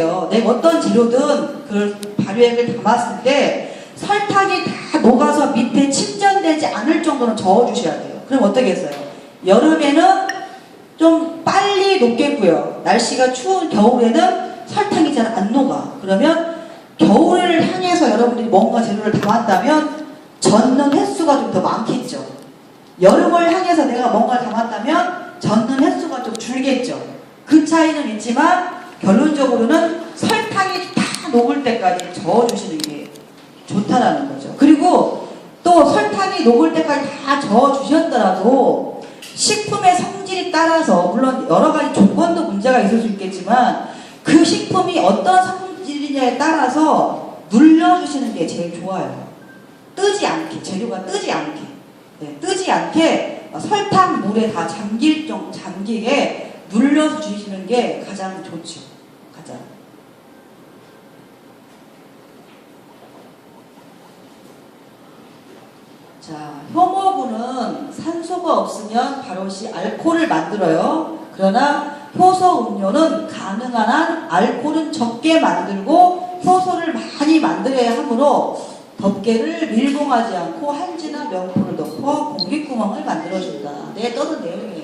돼요. 내가 어떤 재료든 그 발효액을 담았을 때 설탕이 다 녹아서 밑에 침전되지 않을 정도는 저어주셔야 돼요. 그럼 어떻게 했어요? 여름에는 좀 빨리 녹겠고요. 날씨가 추운 겨울에는 설탕이 잘 안 녹아. 그러면 겨울을 향해서 여러분들이 뭔가 재료를 담았다면 젓는 횟수가 좀 더 많겠죠. 여름을 향해서 내가 뭔가를 담았다면 젓는 횟수가 좀 줄겠죠. 그 차이는 있지만 결론적으로는 설탕이 다 녹을 때까지 저어주시는 게 좋다라는 거죠. 그리고 또 설탕이 녹을 때까지 다 저어주셨더라도 식품의 성질에 따라서 물론 여러 가지 조건도 문제가 있을 수 있겠지만 그 식품이 어떤 성질이냐에 따라서 눌려주시는 게 제일 좋아요. 뜨지 않게 재료가 뜨지 않게 네, 뜨지 않게 설탕 물에 다 잠길 정 잠기게 눌려서 주시는 게 가장 좋죠. 가장. 자, 효모분은 산소가 없으면 바로시 알코올을 만들어요. 그러나 효소 음료는 가능한 한 알코올은 적게 만들고 효소를 많이 만들어야 하므로 덮개를 밀봉하지 않고 한지나 명포를 덮어 공기구멍을 만들어준다. 네, 떠는 내용이에요.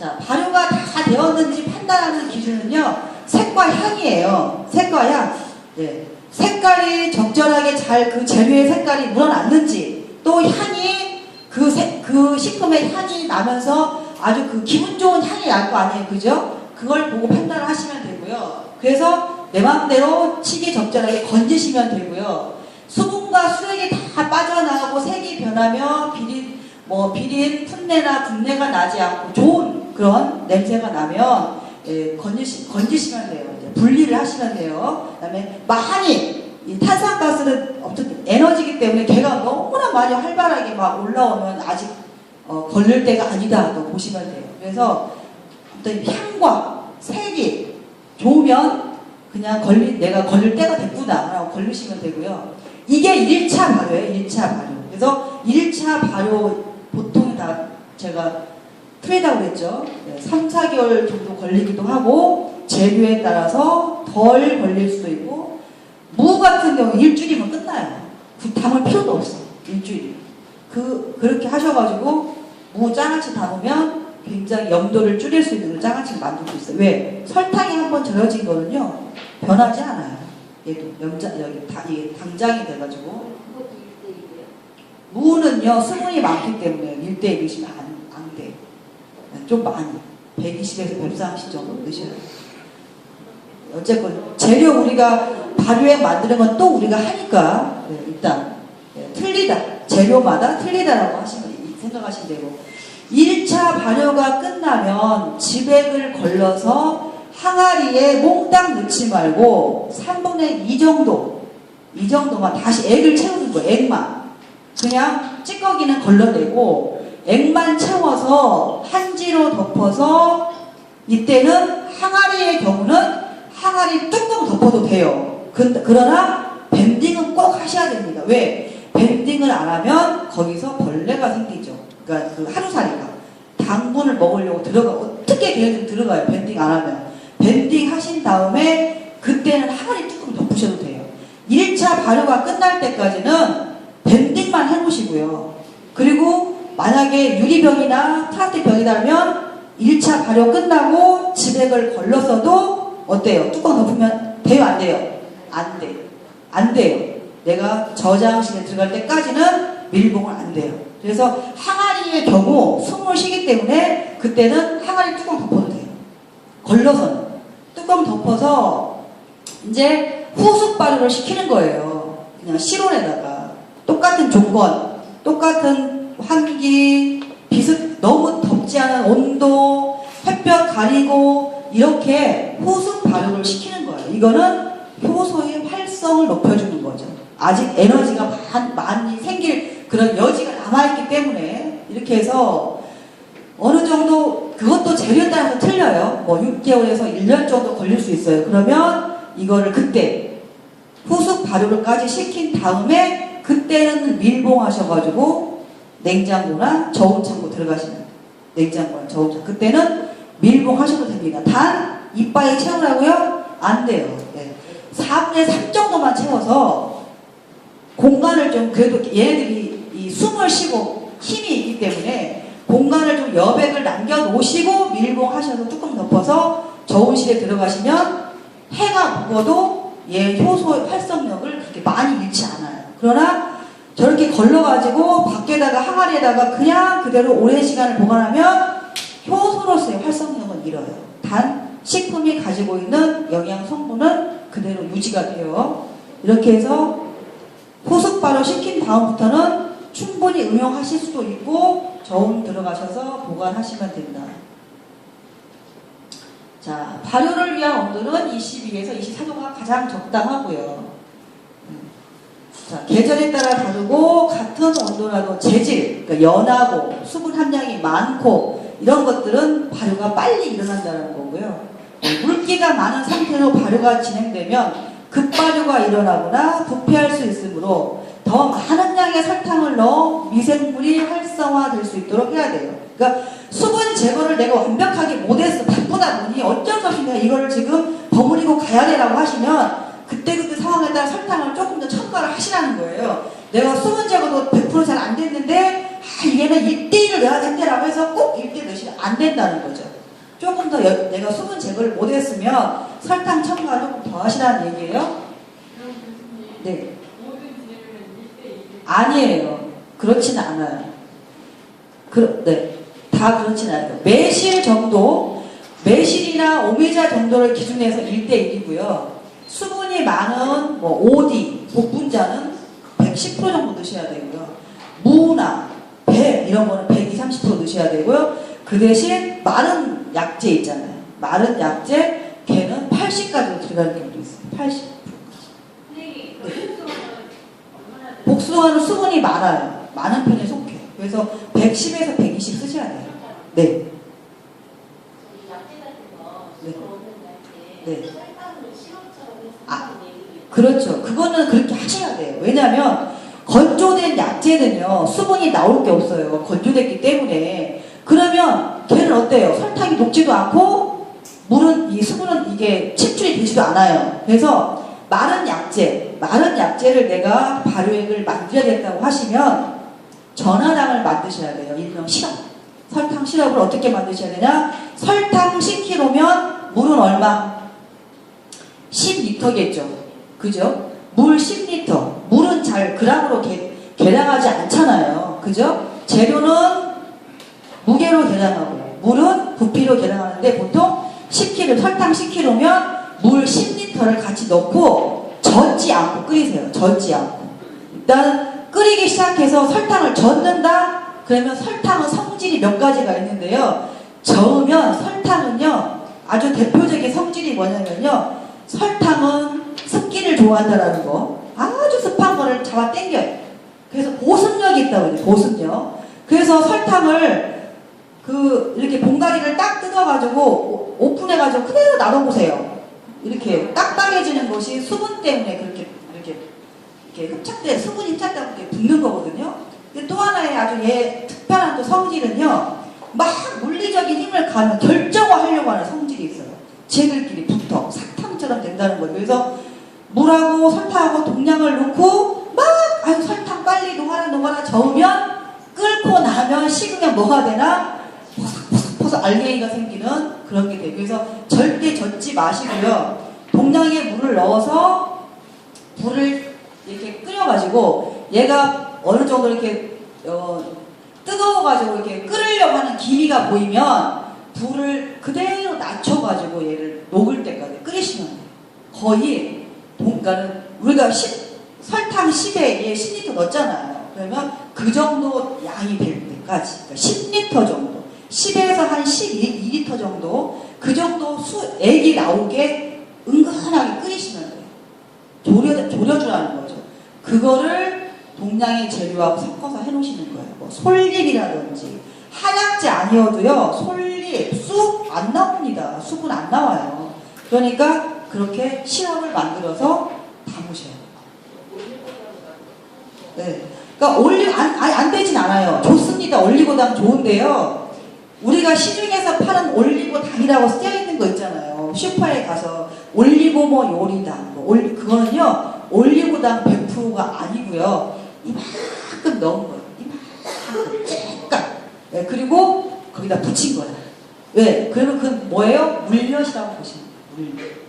자, 발효가 다 되었는지 판단하는 기준은요, 색과 향이에요. 색과 향. 네. 색깔이 적절하게 잘 그 재료의 색깔이 묻어났는지, 또 향이 그, 색, 그 식품의 향이 나면서 아주 그 기분 좋은 향이 날 거 아니에요. 그죠? 그걸 보고 판단을 하시면 되고요. 그래서 내 마음대로 치기 적절하게 건지시면 되고요. 수분과 수액이 다 빠져나가고 색이 변하며 비린 뭐 비린 풋내나 분내가 나지 않고 좋은 그런 냄새가 나면 예, 건지시, 건지시면 돼요. 분리를 하시면 돼요. 그 다음에 많이 이 탄산가스는 어쨌든 에너지기 때문에 걔가 너무나 많이 활발하게 막 올라오면 아직 어, 걸릴 때가 아니다. 또 보시면 돼요. 그래서 어떤 향과 색이 좋으면 그냥 걸리 내가 걸릴 때가 됐구나 라고 걸리시면 되고요. 이게 1차 발효예요. 1차 발효. 그래서 1차 발효 보통 다 제가 틀리다고 그랬죠. 네, 3, 4개월 정도 걸리기도 하고 재료에 따라서 덜 걸릴 수도 있고 무 같은 경우 일주일이면 끝나요. 그 담을 필요도 없어. 일주일. 그 그렇게 하셔가지고 무 장아찌 담으면 굉장히 염도를 줄일 수 있는 장아찌를 만들 수 있어요. 왜? 설탕이 한번 절여진 거는요 변하지 않아요. 얘도 염자 여기 다 이게 당장이 돼가지고 그것도 1대1이에요. 무는요 수분이 많기 때문에 1대1 넣으시면 안, 안 돼. 좀 많이 120에서 130 정도 넣으셔야 돼요. 어쨌건 재료 우리가 발효액 만드는 건 또 우리가 하니까 네, 일단 네, 틀리다. 재료마다 틀리다라고 하시면 생각하시면 되고 1차 발효가 끝나면 지백을 걸러서 항아리에 몽땅 넣지 말고 3분의 2 정도 이 정도만 다시 액을 채우는 거예요 액만. 그냥 찌꺼기는 걸러내고 액만 채워서 한지로 덮어서 이때는 항아리의 경우는 항아리 뚜껑 덮어도 돼요. 그, 그러나 밴딩은 꼭 하셔야 됩니다. 왜? 밴딩을 안 하면 거기서 벌레가 생기죠. 그러니까 그 하루살이가 당분을 먹으려고 들어가 어떻게 걔네들 들어가요? 밴딩 안 하면 밴딩 하신 다음에 그때는 항아리 뚜껑 덮으셔도 돼요. 1차 발효가 끝날 때까지는 밴딩만 해놓으시고요. 그리고 만약에 유리병이나 플라스틱 병이라면 1차 발효 끝나고 지백을 걸렀어도 어때요? 뚜껑 덮으면 돼요? 안 돼요? 안 돼요. 안 돼요. 내가 저장실에 들어갈 때까지는 밀봉을 안 돼요. 그래서 항아리의 경우 숨을 쉬기 때문에 그때는 항아리 뚜껑 덮어도 돼요. 걸러서는. 뚜껑 덮어서 이제 후숙 발효를 시키는 거예요. 그냥 실온에다가. 똑같은 조건, 똑같은 환기, 비슷, 너무 덥지 않은 온도, 햇볕 가리고, 이렇게 호수 발효를 시키는 거예요. 이거는 효소의 활성을 높여주는 거죠. 아직 에너지가 많- 많이 생길 그런 여지가 남아있기 때문에 이렇게 해서 어느 정도 그것도 재료에 따라서 틀려요. 뭐 6개월에서 1년 정도 걸릴 수 있어요. 그러면 이거를 그때 후숙 발효를까지 시킨 다음에 그때는 밀봉하셔가지고 냉장고나 저온 창고 들어가시면 냉장고나 저온 창고 그때는 밀봉하셔도 됩니다. 단 이빨이 채우라고요? 안 돼요. 네. 4분의 3 정도만 채워서 공간을 좀 그래도 얘네들이 이 숨을 쉬고 힘이 있기 때문에 공간을 좀 여백을 남겨 놓으시고 밀봉하셔서 뚜껑 덮어서 저온실에 들어가시면 해가 묵어도 얘 효소 활성력을 그렇게 많이 잃지 않아요. 그러나 저렇게 걸러가지고 밖에다가 항아리에다가 그냥 그대로 오랜 시간을 보관하면 효소로서의 활성력은 잃어요. 단 식품이 가지고 있는 영양 성분은 그대로 유지가 돼요. 이렇게 해서 발효 시킨 다음부터는 충분히 응용하실 수도 있고 저온 들어가셔서 보관하시면 된다. 자, 발효를 위한 온도는 22에서 24도가 가장 적당하고요. 음. 자, 계절에 따라 다르고 같은 온도라도 재질, 그러니까 연하고 수분 함량이 많고 이런 것들은 발효가 빨리 일어난다는 거고요. 어, 물기가 많은 상태로 발효가 진행되면 급발효가 일어나거나 부패할 수 있으므로 더 많은 양의 설탕을 넣어 미생물이 활성화될 수 있도록 해야 돼요. 그러니까 수분 제거를 내가 완벽하게 못했어 바쁘다 보니 어쩔 수 없이 내가 이거를 지금 버무리고 가야 되라고 하시면 그때그때 상황에 따라 설탕을 조금 더 첨가를 하시라는 거예요. 내가 수분 제거도 100%잘 안 됐는데 아, 이게는 1대1을 넣어야 된다라고 해서 꼭 1대1 넣으시면 안 된다는 거죠. 조금 더 여- 내가 수분 제거를 못했으면 설탕 첨가 조금 더 하시라는 얘기예요. 네. 아니에요. 그렇진 않아요. 그, 네. 다 그렇진 않아요. 매실 정도, 매실이나 오메자 정도를 기준해서 1대1이고요. 수분이 많은 뭐 오디, 복분자는 110% 정도 넣으셔야 되고요. 무나 배 이런 거는 120, 30% 넣으셔야 되고요. 그 대신 마른 약재 있잖아요. 마른 약재 걔는 80까지 들어가는 경우도 있어요. 80. 복숭아는 수분이 많아요. 많은 편에 속해. 그래서 110에서 120 쓰셔야 돼요. 네. 네. 네. 아, 그렇죠. 그거는 그렇게 하셔야 돼요. 왜냐하면 건조된 약재는요 수분이 나올 게 없어요. 건조됐기 때문에 그러면 걔는 어때요? 설탕이 녹지도 않고 물은 이 수분은 이게 침출이 되지도 않아요. 그래서 마른 약재, 마른 약재를 내가 발효액을 만들어야겠다고 하시면 전화당을 만드셔야 돼요. 일명 시럽. 설탕 시럽을 어떻게 만드셔야 되냐? 설탕 10kg면 물은 얼마? 10리터겠죠. 그죠? 물 10리터. 물은 잘 그람으로 계, 계량하지 않잖아요. 그죠? 재료는 무게로 계량하고 물은 부피로 계량하는데 보통 10kg, 설탕 10kg면 물 10리터를 같이 넣고 젓지 않고 끓이세요. 젓지 않고. 일단 끓이기 시작해서 설탕을 젓는다? 그러면 설탕은 성질이 몇 가지가 있는데요. 저으면 설탕은요, 아주 대표적인 성질이 뭐냐면요. 설탕은 습기를 좋아한다라는 거. 아주 습한 거를 잡아 당겨요. 그래서 보습력이 있다고 해요. 보습력. 그래서 설탕을 그 이렇게 봉다리를 딱 뜯어가지고 오- 오픈해가지고 그대로 놔둬보세요. 이렇게 딱딱해지는 것이 수분 때문에 그렇게 이렇게 이렇게 흡착돼 수분이 흡착되고 이렇게 붙는 거거든요. 근데 또 하나의 아주 얘 특별한 또 성질은요. 막 물리적인 힘을 가하면 결정화하려고 하는 성질이 있어요. 쟤들끼리 붙어 사탕처럼 된다는 거예요. 그래서 물하고 설탕하고 동량을 넣고 막 아유 설탕 빨리 녹아라 녹아라 저으면 끓고 나면 식으면 뭐가 되나 포석포석 알갱이가 생기는 그런 게 돼요. 그래서 절대 젓지 마시고요. 동량의 물을 넣어서 불을 이렇게 끓여가지고 얘가 어느 정도 이렇게 어, 뜨거워가지고 이렇게 끓으려고 하는 기미가 보이면 불을 그대로 낮춰가지고 얘를 녹을 때까지 끓이시면 돼요. 거의 동가는 우리가 10, 설탕 10에 얘 10리터 넣었잖아요. 그러면 그 정도 양이 될 때까지 그러니까 10리터 정도 10에서 한 12리터 정도 그 정도 수 액이 나오게 은근하게 끓이시면 돼요. 졸여, 졸여주라는 거죠. 그거를 동량의 재료하고 섞어서 해놓으시는 거예요. 뭐 솔잎이라든지 한약재 아니어도요. 솔잎, 쑥 안 나옵니다. 쑥은 안 나와요. 그러니까 그렇게 시럽을 만들어서 담으셔요. 네. 그러니까 올리 안, 아니, 안 되진 않아요. 좋습니다. 올리고당 좋은데요. 우리가 시중에서 파는 올리고당이라고 쓰여 있는 거 있잖아요. 슈퍼에 가서 올리고모 요리당, 뭐 올리, 그거는요, 올리고당 100%가 아니고요. 이만큼 넣은 거예요. 네, 그리고 거기다 붙인 거야. 왜? 그러면 그건 뭐예요? 물엿이라고 보시면 돼요. 물엿.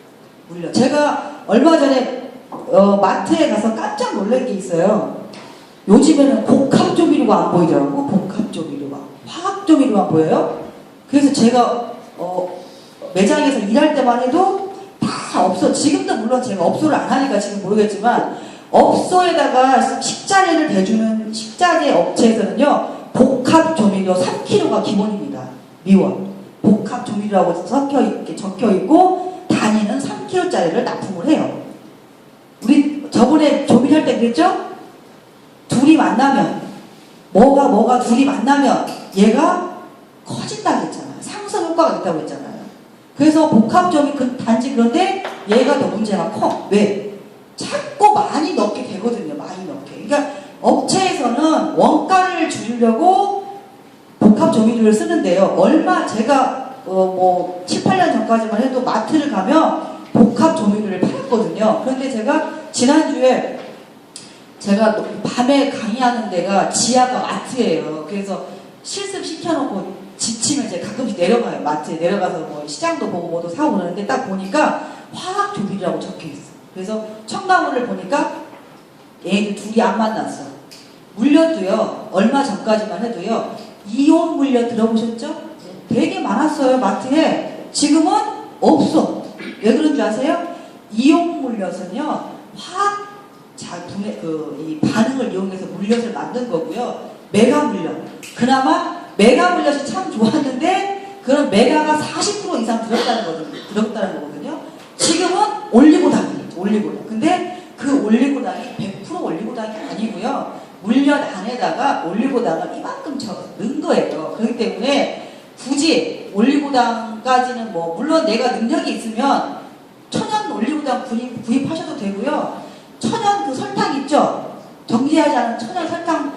물엿. 제가 얼마 전에 어, 마트에 가서 깜짝 놀란 게 있어요. 요즘에는 복합 조미료가 안 보이더라고. 복합 조미료가. 화학 조미료가 보여요. 그래서 제가 어, 매장에서 일할 때만 해도 다 업소, 지금도 물론 제가 업소를 안 하니까 지금 모르겠지만 업소에다가 식자재를 대주는 식자재 업체에서는요 복합 조미료 3kg가 기본입니다. 미원. 복합 조미료라고 섞여 있게 적혀 있고 3kg짜리를 납품을 해요. 우리 저번에 조미료 할때 그랬죠? 둘이 만나면 뭐가 뭐가 둘이 만나면 얘가 커진다고 했잖아요. 상승 효과가 있다고 했잖아요. 그래서 복합적인 그 단지 그런데 얘가 더 문제가 커. 왜? 자꾸 많이 넣게 되거든요. 많이 넣게. 그러니까 업체에서는 원가를 줄이려고 복합 조미료를 쓰는데요. 얼마 제가 어 뭐 7, 8년 전까지만 해도 마트를 가면 복합 조미료를 팔았거든요. 그런데 제가 지난주에 제가 밤에 강의하는 데가 지하가 마트예요. 그래서 실습 시켜놓고 지치면 이제 가끔씩 내려가요. 마트에 내려가서 뭐 시장도 보고 뭐도 사고 그러는데 딱 보니까 화학 조미료라고 적혀 있어. 그래서 첨가물을 보니까 얘들 둘이 안 만났어. 물엿도요. 얼마 전까지만 해도요. 이온 물엿 들어보셨죠? 되게 많았어요. 마트에. 지금은 없어. 왜 그런 줄 아세요? 이온 물엿은요. 화학 자, 분해, 그, 이 반응을 이용해서 물엿을 만든 거고요. 메가 물엿. 그나마 메가 물엿이 참 좋았는데, 그런 메가가 40% 이상 들었다는 거거든요. 들었다는 거거든요. 지금은 올리고당이, 올리고당. 근데 그 올리고당이 100% 올리고당이 아니고요. 물엿 안에다가 올리고당을 이만큼 저 넣은 거예요. 그렇기 때문에 굳이 올리고당까지는 뭐, 물론 내가 능력이 있으면 천연 올리고당 구입, 구입하셔도 되고요. 천연 그 설탕 있죠? 정제하지 않은 천연 설탕,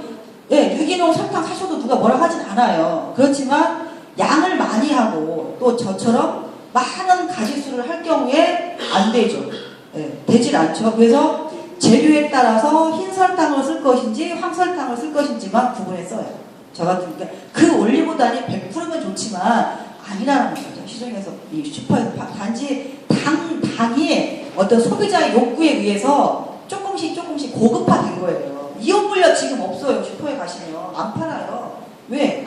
예, 유기농 설탕 사셔도 누가 뭐라 하진 않아요. 그렇지만 양을 많이 하고 또 저처럼 많은 가지수를 할 경우에 안 되죠. 예, 되질 않죠. 그래서 재료에 따라서 흰 설탕을 쓸 것인지 황설탕을 쓸 것인지만 구분해 써요. 저 같은 그 올리고당이 100%면 좋지만 아니라는 거죠. 시중에서 이 슈퍼에서 파- 단지 당 당이 어떤 소비자의 욕구에 의해서 조금씩 조금씩 고급화된 거예요. 이온 물엿 지금 없어요. 슈퍼에 가시면 안 팔아요. 왜?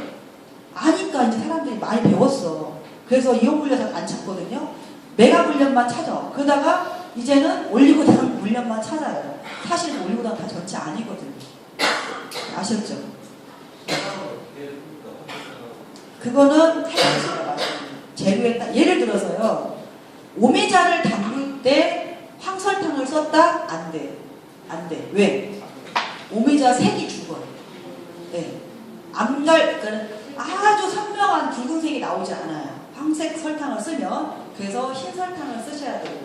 아니까 이제 사람들이 많이 배웠어. 그래서 이온 물엿은 안 찾거든요. 메가 물엿만 찾아. 그러다가 이제는 올리고당 물엿만 찾아요. 사실 올리고당 다 전체 아니거든요. 아셨죠? 그거는 탈락시가 맞아요. 재료에 따 예를 들어서요. 오메자를 담글 때 황설탕을 썼다? 안 돼. 안 돼. 왜? 오메자 색이 죽어요. 네. 암갈, 그러니까 아주 선명한 붉은색이 나오지 않아요. 황색 설탕을 쓰면. 그래서 흰 설탕을 쓰셔야 되고.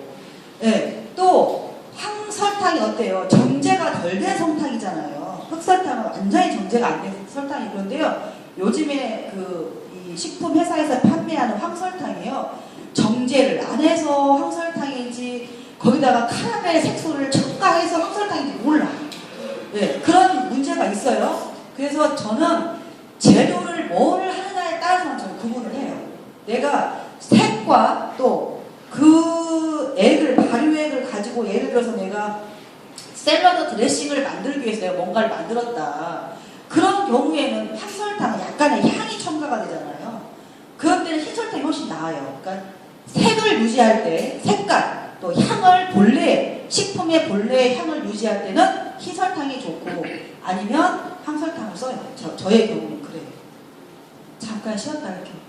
네. 또, 황설탕이 어때요? 정제가 덜 된 설탕이잖아요. 흑설탕은 완전히 정제가 안 된 설탕이 그런데요. 요즘에 그, 이 식품 회사에서 판매하는 황설탕이요. 정제를 안 해서 황설탕인지 거기다가 카라멜 색소를 첨가해서 황설탕인지 몰라. 네, 그런 문제가 있어요. 그래서 저는 재료를 뭘 하느냐에 따라서 저는 구분을 해요. 내가 색과 또 그 액을 발효액을 가지고 예를 들어서 내가 샐러드 드레싱을 만들기 위해서 내가 뭔가를 만들었다. 그런 경우에는 황설탕 약간의 향이 첨가가 되잖아요. 때는 흰설탕이 훨씬 나아요. 그러니까 색을 유지할 때 색깔 또 향을 본래 식품의 본래의 향을 유지할 때는 흰설탕이 좋고 아니면 황설탕을 써요. 저, 저의 경우는 그래요. 잠깐 쉬었다 할게요.